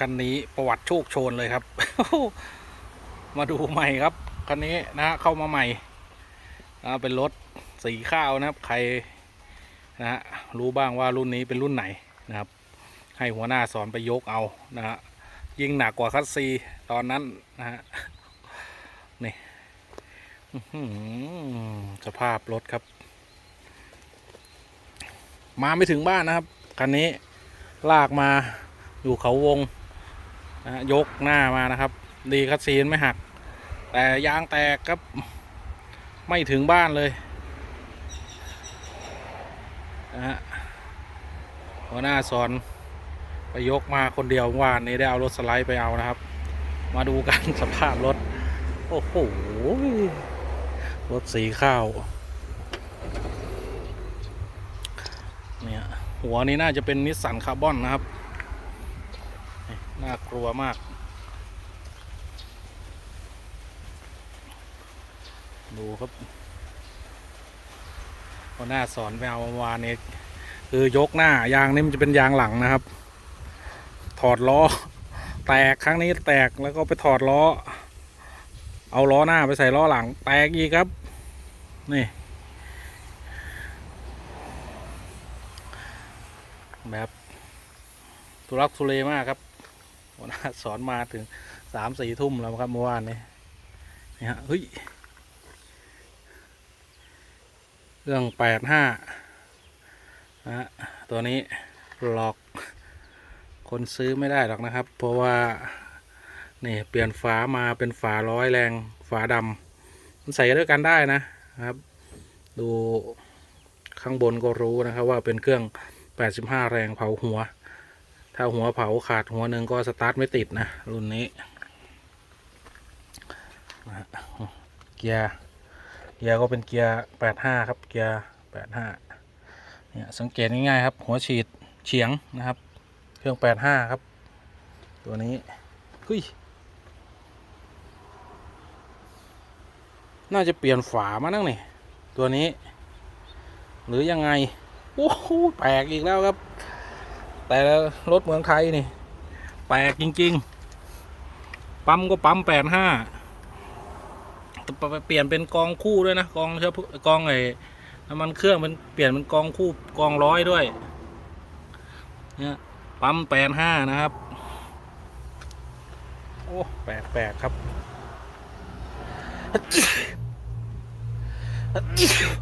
คันนี้ประวัติโชคโชนเลยครับ มาดูใหม่ครับคันนี้นะฮะเข้ามาใหม่นะเป็นรถสีข้าวนะครับ ใครนะฮะรู้บ้างว่ารุ่นนี้เป็นรุ่นไหนนะครับ ให้หัวหน้าสอนไปยกเอานะฮะยิ่งหนักกว่าคัสซีตอนนั้นนะฮะนี่สภาพรถครับ มาไม่ถึงบ้านนะครับคันนี้ลากมาอยู่เขาวง นะยกหน้ามานะครับ ดีคัดซีนไม่หัก แต่ยางแตกครับ ไม่ถึงบ้านเลยนะฮะหัวหน้าสอนไปยกมาคนเดียววานนี้ได้เอารถสไลด์ไปเอานะครับ มาดูกันสภาพรถ โอ้โหรถสีข้าวเนี่ยหัวนี้น่าจะเป็นนิสสันคาร์บอนนะครับ น่ากลัวมาก ดูครับพอหน้าสอนไปเอาวานนี้คือยกหน้ายางนี่มันจะเป็นยางหลังนะครับ ถอดล้อ แตกครั้งนี้แตกแล้วก็ไปถอดล้อ เอาล้อหน้าไปใส่ล้อหลัง แตกอีกครับ นี่แบบทุรักทุเลมากครับ วหน้าสอนมาถึงสามสี่ทุ่มแล้วครับเมื่อวานนี้นี่ฮะเฮ้ยเรื่องแปดห้านะฮะตัวนี้หลอกคนซื้อไม่ได้หรอกนะครับ เพราะว่านี่เปลี่ยนฝามาเป็นฝาร้อยแรงฝาดำมันใส่ด้วยกันได้นะครับ ดูข้างบนก็รู้นะครับว่าเป็นเครื่อง 85 แรงเผาหัว ถ้าหัวเผาขาดหัวหนึ่งก็สตาร์ทไม่ติดนะ รุ่นนี้นะฮะเกียร์เกียร์ก็เป็นเกียร์85ครับ เกียร์85เนี่ยสังเกตง่ายๆครับ หัวฉีดเฉียงนะครับ เครื่อง85ครับ ตัวนี้เฮ้ยน่าจะเปลี่ยนฝามานั่งนี่ตัวนี้ หรือยังไงโอ้โหแปลกอีกแล้วครับ แต่รถเมืองไทยนี่แปลกจริง ๆ ปั๊มก็ปั๊มแปดห้าเปลี่ยนเป็นกองคู่ด้วยนะกองเฉพาะกองไอ้น้ำมันเครื่องมันเปลี่ยนเป็นกองคู่กองร้อยด้วยเนี่ยปั๊มแปดห้านะครับ โอ้แปลกแปลกครับ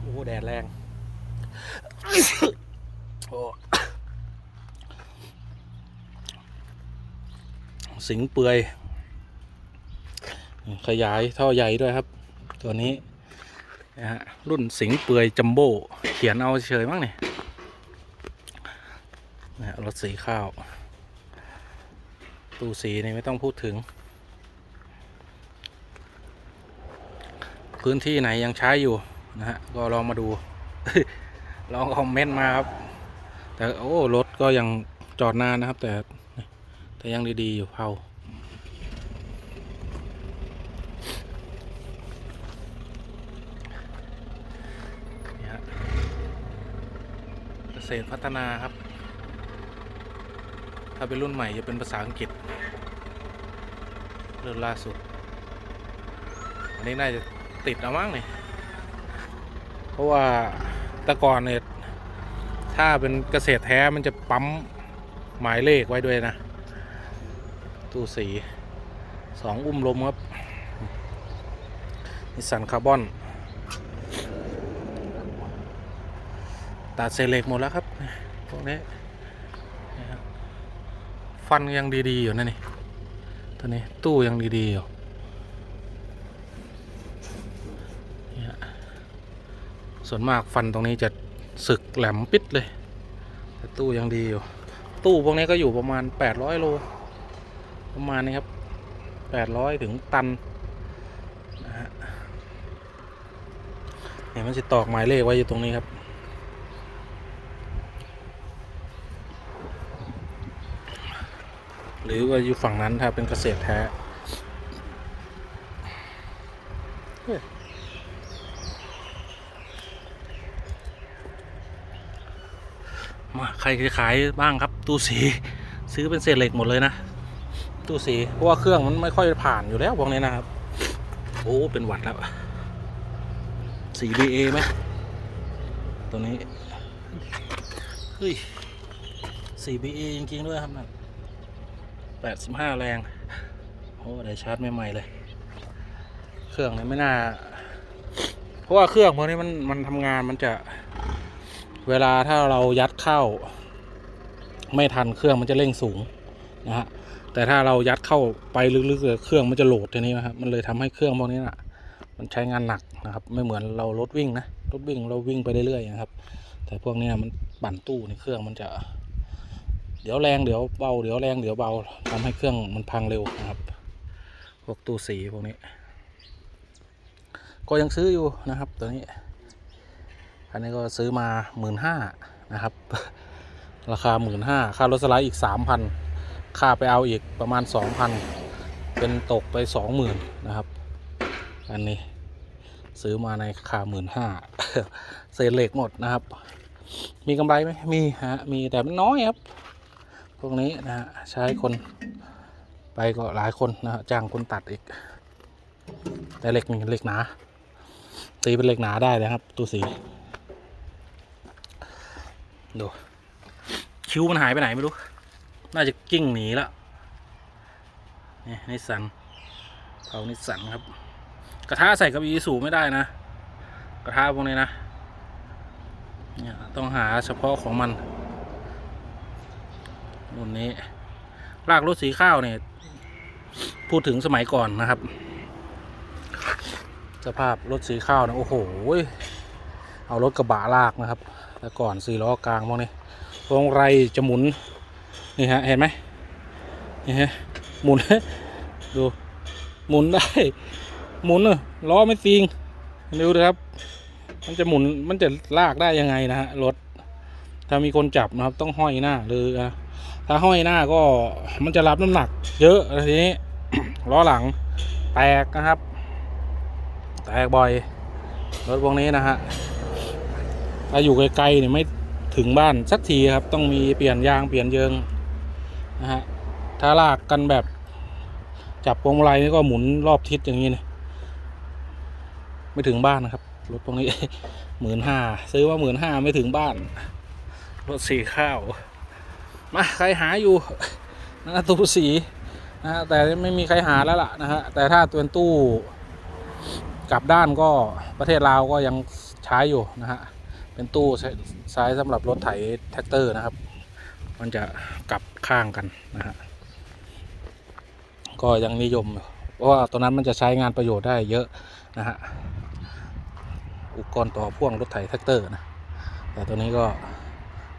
โอ้แดดแรงโอ้ สิงเปือย ขยายท่อใหญ่ด้วยครับ ตัวนี้นะฮะรุ่นสิงเปือยจัมโบ้เขียนเอาเฉยมั้งเนี่ยนะฮะรถสีข้าว ตู้สีนี่ไม่ต้องพูดถึง พื้นที่ไหนยังใช้อยู่นะฮะก็ลองมาดู ลองคอมเมนต์มาครับ แต่โอ้รถก็ยังจอดนานนะครับแต่ แต่ยังดีๆอยู่เผาเกษตรพัฒนาครับ ถ้าเป็นรุ่นใหม่จะเป็นภาษาอังกฤษรุ่นล่าสุด อันนี้น่าจะติดเอามั้งนี่เพราะว่าต่ก่อนเนี่ยถ้าเป็นเกษตรแท้มันจะปั๊มหมายเลขไว้ด้วยนะ ตู้สีสองอุ้มลมครับนิสสันคาร์บอน ตัดเศษเล็กหมดแล้วครับ พวกนี้ ฟันยังดี ๆ อยู่นะนี่ ตัวนี้ตู้ยังดีๆอยู่ส่วนมากฟันตรงนี้จะสึกแหลมปิดเลย แต่ตู้ยังดีอยู่ ตู้พวกนี้ก็อยู่ประมาณ 800 โล ประมาณนี้ครับ800ถึงตันนะฮะเนี่ยมันจะตอกหมายเลขไว้อยู่ตรงนี้ครับหรือว่าอยู่ฝั่งนั้นถ้าเป็นเกษตรแท้มาใครจะขายบ้างครับ ตู้สี ซื้อเป็นเศษเหล็กหมดเลยนะ ตู้สีเพราะว่าเครื่องมันไม่ค่อยผ่านอยู่แล้วพวกนี้นะครับ โอ้เป็นหวัดแล้วสี BA ไหมตัวนี้เฮ้ยสี BA จริงๆด้วยครับนั่นแปดสิบห้าแรงโอ้ได้ชาร์จใหม่ๆเลย เครื่องนี้ไม่น่า เพราะว่าเครื่องพวกนี้มันมันทำงานมันจะ เวลาถ้าเรายัดเข้า ไม่ทันเครื่องมันจะเร่งสูงนะฮะ แต่ถ้าเรายัดเข้าไปลึกๆเลยเครื่องมันจะโหลดทีนี้นะครับ มันเลยทำให้เครื่องพวกนี้น่ะ มันใช้งานหนักนะครับ ไม่เหมือนเรารถวิ่งนะรถวิ่งเราวิ่งไปเรื่อยๆนะครับ แต่พวกนี้มันปั่นตู้ในเครื่องมันจะ เดี๋ยวแรงเดี๋ยวเบาเดี๋ยวแรงเดี๋ยวเบาทำให้เครื่องมันพังเร็วนะครับ พวกตู้สีพวกนี้ ก็ยังซื้ออยู่นะครับ ตัวนี้ อันนี้ก็ซื้อมาหมื่นห้านะครับ ราคาหมื่นห้าค่ารถสไลด์อีกสามพัน ค่าไปเอาอีกประมาณสองพันเป็นตกไปสองหมื่นนะครับ อันนี้ซื้อมาในราคาหมื่นห้าเศษเหล็กหมดนะครับ มีกำไรไหมมีฮะมีแต่มันน้อยครับ พวกนี้นะฮะใช้คนไปก็หลายคนนะฮะจ้างคนตัดอีก แต่เหล็กนี่เหล็กหนาตีเป็นเหล็กหนาได้เลยครับ ตัวสีดูคิ้วมันหายไปไหนไม่รู้ น่าจะกิ้งหนีแล้วนี่นิสันเผานิสันครับ กระทะใส่กับอีสูไม่ได้นะ กระทะพวกนี้นะเนี่ยต้องหาเฉพาะของมันรุ่นนี้ลากรถสีข้าวเนี่ย พูดถึงสมัยก่อนนะครับ สภาพรถสีข้าวนะโอ้โห เอารถกระบะลากนะครับ แต่ก่อนสี่ล้อกลางพวกนี้พวงไรจะหมุน นี่ฮะเห็นไหมนี่ฮะหมุนดูหมุนได้หมุนเนอะล้อไม่ซิงดูนะครับ มันจะหมุนมันจะลากได้ยังไงนะฮะรถถ้ามีคนจับนะครับ ต้องห้อยหน้าหรือถ้าห้อยหน้าก็มันจะรับน้ำหนัก เยอะทีนี้ล้อหลังแตกนะครับ แตกบ่อยรถพวกนี้นะฮะถ้าอยู่ไกลๆเนี่ยไม่ถึงบ้านสักทีครับ ต้องมีเปลี่ยนยางเปลี่ยนเยิง นะฮะถ้าลากกันแบบ จับพวงมาลัยนี่ก็หมุนรอบทิศอย่างนี้นี่ยไม่ถึงบ้านนะครับรถพวกนี้หมื่นห้าซื้อว่าหมื่นห้าไม่ถึงบ้านรถสีข้าวมาใครหาอยู่นะตู้สีนะฮะแต่ไม่มีใครหาแล้วล่ะนะฮะแต่ถ้าตัวตู้กลับด้านก็ประเทศลาวก็ยังใช้อยู่นะฮะเป็นตู้ใช้สำหรับรถไถแท็กเตอร์นะครับ มันจะกลับข้างกันนะฮะก็ยังนิยม เพราะว่าตัวนั้นมันจะใช้งานประโยชน์ได้เยอะนะฮะอุปกรณ์ต่อพ่วงรถไถแท็กเตอร์นะแต่ตัวนี้ก็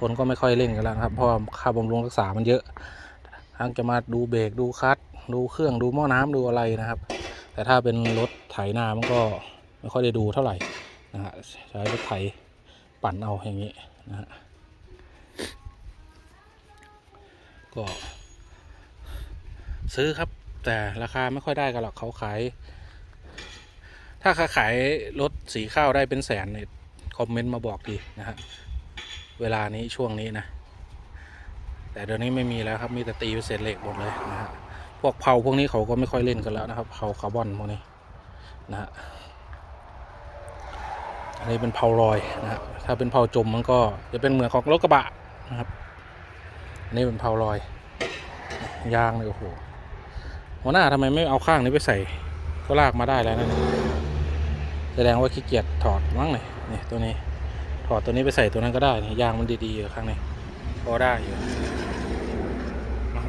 คนก็ไม่ค่อยเล่นกันแล้วนะครับเพราะค่าบำรุงรักษามันเยอะ ทั้งจะมาดูเบรกดูคลัตช์ดูเครื่องดูหม้อน้ำดูอะไรนะครับ แต่ถ้าเป็นรถไถนามันก็ไม่ค่อยได้ดูเท่าไหร่นะฮะใช้รถไถปั่นเอาอย่างนี้นะฮะ ก็ ซื้อครับ แต่ราคาไม่ค่อยได้กันหรอกเขาขาย ถ้าเขาขายรถสีข้าวได้เป็นแสนเนี่ยคอมเมนต์มาบอกดีนะฮะเวลานี้ช่วงนี้นะ แต่เดี๋ยวนี้ไม่มีแล้วครับมีแต่ตีเป็นเศษเหล็กหมดเลยนะฮะพวกเผาพวกนี้เขาก็ไม่ค่อยเล่นกันแล้วนะครับเผาคาร์บอนพวกนี้นะฮะอันนี้เป็นเผาลอยนะฮะถ้าเป็นเผาจมมันก็จะเป็นเหมือนของรถกระบะนะครับ อันนี้เป็นเผาลอย ยางเลยโอ้โหหัวหน้าทำไมไม่เอาข้างนี้ไปใส่ก็ลากมาได้แล้วนะเนี่ยแสดงว่าขี้เกียจถอดมั้งเลยนี่ตัวนี้ถอดตัวนี้ไปใส่ตัวนั้นก็ได้นี่ยางมันดีๆอยู่ข้างในพอได้อยู่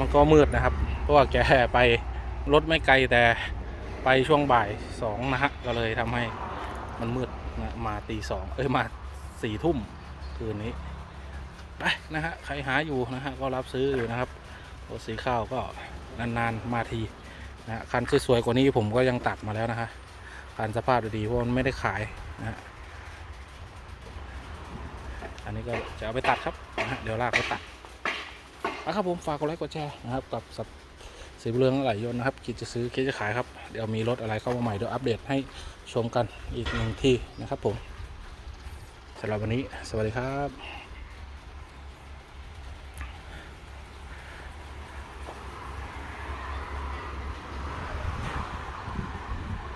มันก็มืดนะครับ เพราะว่าแกไปรถไม่ไกลแต่ไปช่วงบ่ายสองนะฮะก็เลยทำให้มันมืดนะมาตีสองเอ้ยมาสี่ทุ่มคืนนี้ ไปนะฮะใครหาอยู่นะฮะก็รับซื้ออยู่นะครับรถสีข้าวก็นานๆมาทีนะฮะคันสวยๆกว่านี้ผมก็ยังตัดมาแล้วนะฮะคันสภาพดีๆเพราะมันไม่ได้ขายนะฮะอันนี้ก็จะเอาไปตัดครับนะฮะเดี๋ยวลากไปตัดนะครับผมฝากกดไลค์กดแชร์นะครับกับสับสีเรืองอะไหลยนนะครับ คิดจะซื้อคิดจะขายครับเดี๋ยวมีรถอะไรเข้ามาใหม่เดี๋ยวอัปเดตให้ชมกันอีกหนึ่งที่นะครับผมสำหรับวันนี้สวัสดีครับ